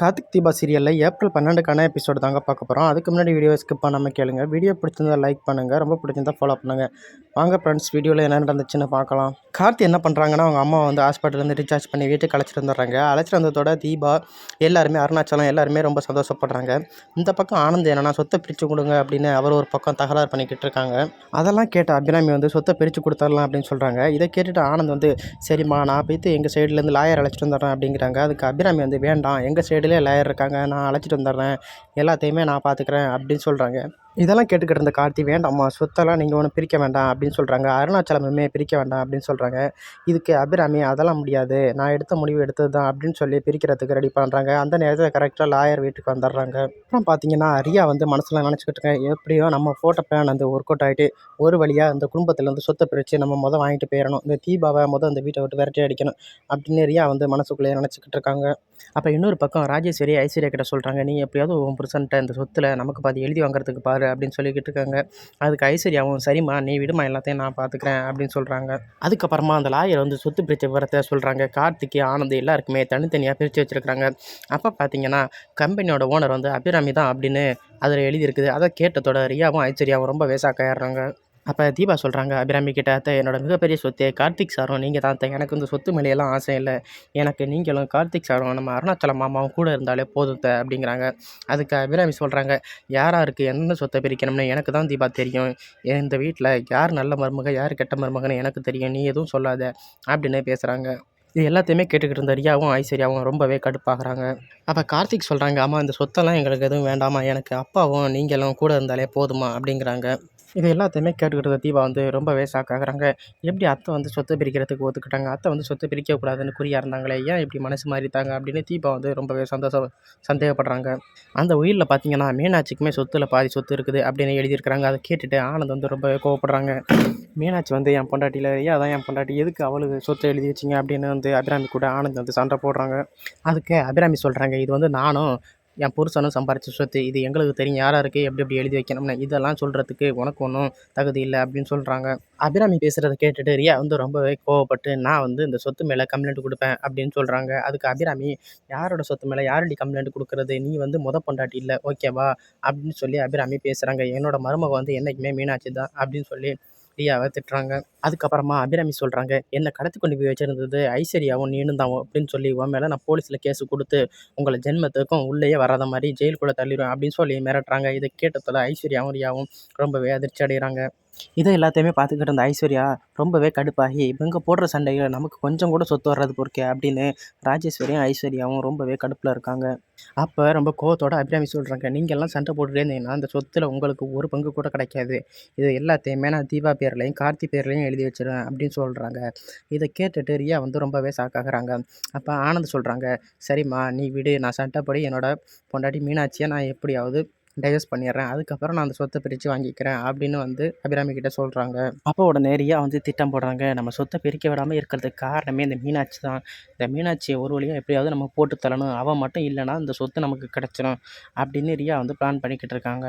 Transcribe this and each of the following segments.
கார்த்திக் தீபா சீரியலில் April பன்னெண்டுக்கான episode தாங்க பார்க்க போகிறோம் அதுக்கு முன்னாடி வீடியோ ஸ்கிப் பண்ணாமல் கேளுங்க. வீடியோ பிடிச்சிருந்தா லைக் பண்ணுங்கள் ரொம்ப பிடிச்சிருந்தா ஃபாலோ பண்ணுங்கள் வாங்க ஃப்ரெண்ட்ஸ் வீடியோவில் என்ன நடந்துச்சுன்னு பார்க்கலாம். கார்த்தி என்ன பண்ணுறாங்கன்னா அவங்க அம்மா வந்து ஹாஸ்பிட்டலேருந்து ரீசார்ஜ் பண்ணி வீட்டுக்கு அழைச்சிட்டு வந்துடுறாங்க. அழைச்சிட்டு வந்ததோட தீபா எல்லாருமே அருணாச்சலம் எல்லாருமே ரொம்ப சந்தோஷப்படுறாங்க. இந்த பக்கம் ஆனந்த் என்னன்னா சொத்தை பிரித்து கொடுங்க அப்படின்னு அவர் ஒரு பக்கம் தகராறு பண்ணிக்கிட்டு இருக்காங்க. அதெல்லாம் கேட்ட அபிராமி வந்து சொத்தை பிரித்து கொடுத்துடலாம் அப்படின்னு சொல்கிறாங்க இதை கேட்டுட்டு ஆனந்த் வந்து சரிம்மா நான் போய்த்து எங்கள் சைட்லேருந்து லாயர் அழைச்சிட்டு வந்துடுறேன் அப்படிங்கிறாங்க. அதுக்கு அபிராமி வந்து வேண்டாம் எங்கள் சைடு பக்கத்துலேயே லாயர் இருக்காங்க. நான் அழைச்சிட்டு வந்துடுறேன். எல்லாத்தையுமே நான் பார்த்துக்குறேன் அப்படின்னு சொல்கிறாங்க இதெல்லாம் கேட்டுக்கிட்டு இருந்த கார்த்தி வேண்டாம்மா சொத்தெல்லாம் நீங்கள் ஒன்றும் பிரிக்க வேண்டாம் அப்படின்னு சொல்கிறாங்க அருணாச்சலமே பிரிக்க வேண்டாம் அப்படின்னு சொல்கிறாங்க இதுக்கு அபிராமி அதெல்லாம் முடியாது. நான் எடுத்த முடிவு எடுத்தது தான் அப்படின்னு சொல்லி பிரிக்கிறதுக்கு ரெடி பண்ணுறாங்க அந்த நேரத்தில் கரெக்டாக லாயர் வீட்டுக்கு வந்துடுறாங்க. அப்புறம் பார்த்தீங்கன்னா ரியா வந்து மனசில் நினச்சிக்கிட்டு இருக்கேன். எப்படியோ நம்ம ஃபோட்டோ பிளான் அந்த ஒர்க் அவுட் ஆகிட்டு ஒரு வழியாக அந்த குடும்பத்துலேருந்து சொத்தை பிரித்து நம்ம மொதல் வாங்கிட்டு போயிடணும். இந்த தீபாவை மொதல் அந்த வீட்டை விட்டு விரட்டி அடிக்கணும் அப்படின்னு ரியா வந்து மனசுக்குள்ளேயே நினச்சிக்கிட்டு இருக்காங்க. அப்போ இன்னொரு பக்கம் ராஜேஸ்வரி ஐஸ்வர்யா கிட்ட சொல்கிறாங்க நீ எப்படியாவது உன் புருஷன்ட்ட இந்த சொத்தில் நமக்கு பாதி எழுதி வாங்குறதுக்கு பாரு. அப்படின்னு சொல்லிக்கிட்டு இருக்காங்க. அதுக்கு ஐஸ்வர்யாவும் சரிம்மா நீ விடுமா எல்லாத்தையும் நான் பார்த்துக்கிறேன் அப்படின்னு சொல்கிறாங்க அதுக்கப்புறமா அந்த லாயர் வந்து சொத்து பிரித்த விவரத்தை சொல்கிறாங்க கார்த்திக்கு ஆனந்த் எல்லாருக்குமே தனித்தனியாக பிரித்து வச்சுருக்காங்க அப்போ பார்த்தீங்கன்னா கம்பெனியோட ஓனர் வந்து அபிராமி தான் அப்படின்னு அதில் எழுதியிருக்குது அதை கேட்டதோட ரியாவும் ஐஸ்வர்யாவும் ரொம்ப வேசாக்காயிடுறாங்க அப்போ தீபா சொல்கிறாங்க அபிராமி கிட்ட அத்தை என்னோடய மிகப்பெரிய சொத்து கார்த்திக் சாரும் நீங்கள் தான் அத்தை. எனக்கு இந்த சொத்து மேலேயெல்லாம் ஆசை இல்லை. எனக்கு நீங்களும் கார்த்திக் சாரும் நம்ம அருணாச்சலம் மாமாவும் கூட இருந்தாலே போதும் த அப்படிங்கிறாங்க. அதுக்கு அபிராமி சொல்கிறாங்க யாராருக்கு எந்த சொத்தை பிரிக்கணும்னு எனக்கு தான் தீபா தெரியும். இந்த வீட்டில் யார் நல்ல மருமக யார் கெட்ட மருமகன்னு எனக்கு தெரியும். நீ எதுவும் சொல்லாத அப்படின்னு பேசுகிறாங்க இது எல்லாத்தையுமே கேட்டுக்கிட்டு இருந்த ரியாவும் ஐஸ்வர்யாவும் ரொம்பவே கடுப்பாகிறாங்க. அப்போ கார்த்திக் சொல்கிறாங்க ஆமாம் இந்த சொத்தெல்லாம் எங்களுக்கு எதுவும் வேண்டாமா எனக்கு அப்பாவும் நீங்களும் கூட இருந்தாலே போதுமா அப்படிங்கிறாங்க. இது எல்லாத்தையுமே கேட்டுக்கிட்டு இருந்த தீபா வந்து ரொம்பவே சாக்காகிறாங்க எப்படி அத்தை வந்து சொத்து பிரிக்கிறதுக்கு ஒத்துக்கிட்டாங்க? அத்தை வந்து சொத்து பிரிக்கக்கூடாதுன்னு குறியாக இருந்தாங்களே? ஏன் இப்படி மனசு மாறிட்டாங்க? அப்படின்னு தீபா வந்து ரொம்பவே சந்தோஷம் சந்தேகப்படுறாங்க. அந்த உயிரில் பார்த்தீங்கன்னா மீனாட்சிக்குமே சொத்தில் பாதி சொத்து இருக்குது அப்படின்னு எழுதியிருக்கிறாங்க. அதை கேட்டுட்டு ஆனந்த் வந்து ரொம்பவே கோவப்படுறாங்க. மீனாட்சி வந்து என் பொண்டாட்டியில் ஏன் அதான் என் பொண்டாட்டி. எதுக்கு அவளுக்கு சொத்தை எழுதி வச்சிங்க? அப்படின்னு வந்து அபிராமி கூட ஆனந்த் வந்து சண்டை போடுறாங்க. அதுக்கு அபிராமி சொல்கிறாங்க இது வந்து நானும் என் புருஷனும் சம்பாரிச்ச சொத்து. இது எங்களுக்கு தெரியும். யார் இருக்குது எப்படி எப்படி எழுதி வைக்கணும்னு. இதெல்லாம் சொல்கிறதுக்கு உனக்கு ஒன்றும் தகுதி இல்லை அப்படின்னு சொல்கிறாங்க அபிராமி பேசுகிறத கேட்டுட்டு ரியா வந்து ரொம்பவே கோவப்பட்டு நான் வந்து இந்த சொத்து மேலே கம்ப்ளைண்ட் கொடுப்பேன் அப்படின்னு சொல்கிறாங்க அதுக்கு அபிராமி யாரோட சொத்து மேலே? யாரடி கம்ப்ளைண்ட் கொடுக்குறது? நீ வந்து முத பொண்டாட்டி இல்லை. ஓகேவா? அப்படின்னு சொல்லி அபிராமி பேசுகிறாங்க என்னோட மருமக வந்து என்றைக்குமே மீனாட்சி தான் அப்படின்னு சொல்லி பிரியாவை திட்டுறாங்க. அதுக்கப்புறமா அபிராமி சொல்கிறாங்க என்னை கடத்தி கொண்டு போய் வச்சிருந்தது ஐஸ்வர்யாவும் நீனும் தான் அப்படின்னு சொல்லி உன் மேலே நான் போலீஸில் கேஸ் கொடுத்து உங்களை ஜென்மத்துக்கும் உள்ளேயே வராத மாதிரி ஜெயிலுக்குள்ளே தள்ளிடுவேன் அப்படின்னு சொல்லி மிரட்டுறாங்க. இதை கேட்டதில் ஐஸ்வர்யாவும் ரியாவும் ரொம்பவே அதிர்ச்சி அடைகிறாங்க இதை எல்லாத்தையுமே பார்த்துக்கிட்டு இருந்த ஐஸ்வர்யா ரொம்பவே கடுப்பாகி இவங்க போடுற சண்டையில் நமக்கு கொஞ்சம் கூட சொத்து வர்றது பொறுக்கே அப்படின்னு ராஜேஸ்வரியும் ஐஸ்வர்யாவும் ரொம்பவே கடுப்பில் இருக்காங்க. அப்போ ரொம்ப கோவத்தோட அபிராமி சொல்கிறாங்க நீங்கள்லாம் சண்டை போட்டுகிட்டே இருந்தீங்கன்னா அந்த சொத்தில் உங்களுக்கு ஒரு பங்கு கூட கிடைக்காது. இது எல்லாத்தையுமே நான் தீபா பேர்லையும் கார்த்தி பேர்லையும் எழுதி வச்சிருவேன் அப்படின்னு சொல்கிறாங்க இதை கேட்டுட்டு ரியா வந்து ரொம்பவே சாக்காகிறாங்க அப்போ ஆனந்த் சொல்கிறாங்க சரிம்மா நீ விடு. நான் சண்டைப்படி என்னோட பொண்டாட்டி மீனாட்சியை நான் எப்படியாவது டைவர்ஸ் பண்ணிடுறேன். அதுக்கப்புறம் நான் அந்த சொத்தை பிரித்து வாங்கிக்கிறேன் அப்படின்னு வந்து அபிராமி கிட்ட சொல்கிறாங்க அப்போ உடனே ரியா வந்து திட்டம் போடுறாங்க. நம்ம சொத்தை பிரிக்க விடாமல் இருக்கிறதுக்கு காரணமே இந்த மீனாட்சி தான். இந்த மீனாட்சியை ஒரு வழியாக எப்படியாவது நம்ம போட்டு தரணும் அவன் மட்டும் இல்லைன்னா இந்த சொத்து நமக்கு கிடச்சிடும் அப்படின்னு ரியா வந்து பிளான் பண்ணிக்கிட்டு இருக்காங்க.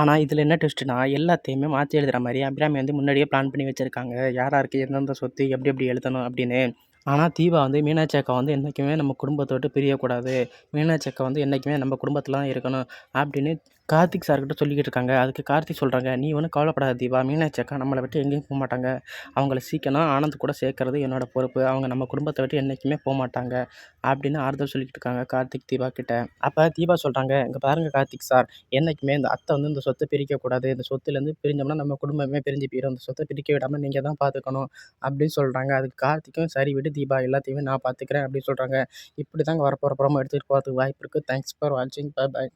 ஆனால் இதில் என்ன ட்விஸ்ட்னா எல்லாத்தையுமே மாற்றி எழுதுகிற மாதிரி அபிராமி வந்து முன்னாடியே பிளான் பண்ணி வச்சுருக்காங்க. யார் யாருக்கு எந்தெந்த சொத்து எப்படி எப்படி எழுதணும் அப்படின்னு. ஆனால் தீபா வந்து மீனாட்சி அக்கா வந்து என்றைக்குமே நம்ம குடும்பத்தை விட்டு பிரியக்கூடாது. மீனாட்சி அக்கா வந்து என்றைக்குமே நம்ம குடும்பத்தில் தான் இருக்கணும் அப்படின்னு கார்த்திக் சார்கிட்ட சொல்லிக்கிட்டு இருக்காங்க. அதுக்கு கார்த்திக் சொல்கிறாங்க நீ ஒன்றும் கவலைப்படாத தீபா. மீனாட்சி அக்கா நம்மளை விட்டு எங்கேயும் போக மாட்டாங்க. அவங்கள சீக்கிரம் ஆனந்த் கூட சேர்க்கறது என்னோட பொறுப்பு. அவங்க நம்ம குடும்பத்தை விட்டு என்றைக்குமே போக மாட்டாங்க. அப்படின்னு ஆறுதல் சொல்லிக்கிட்டு இருக்காங்க கார்த்திக் தீபா கிட்ட. அப்போ தீபா சொல்கிறாங்க இங்கே பாருங்கள் கார்த்திக் சார் என்றைக்குமே இந்த அத்தை வந்து இந்த சொத்தை பிரிக்கக்கூடாது இந்த சொத்துலேருந்து பிரிஞ்சோம்னா நம்ம குடும்பமே பிரிஞ்சு போயிடும் இந்த சொத்தை பிரிக்க விடாமல் நீங்கள் தான் பார்த்துக்கணும் அப்படின்னு சொல்கிறாங்க அதுக்கு கார்த்திக்கும் சரி விட்டு தீபா எல்லாத்தையுமே நான் பார்த்துக்கிறேன் அப்படின்னு சொல்கிறாங்க இப்படி தாங்க வரப்போகிற ப்ரோமோ எடுத்துகிட்டு போகிறதுக்கு வாய்ப்பு இருக்குது தேங்க்ஸ் ஃபார் வாட்சிங் பை பாய்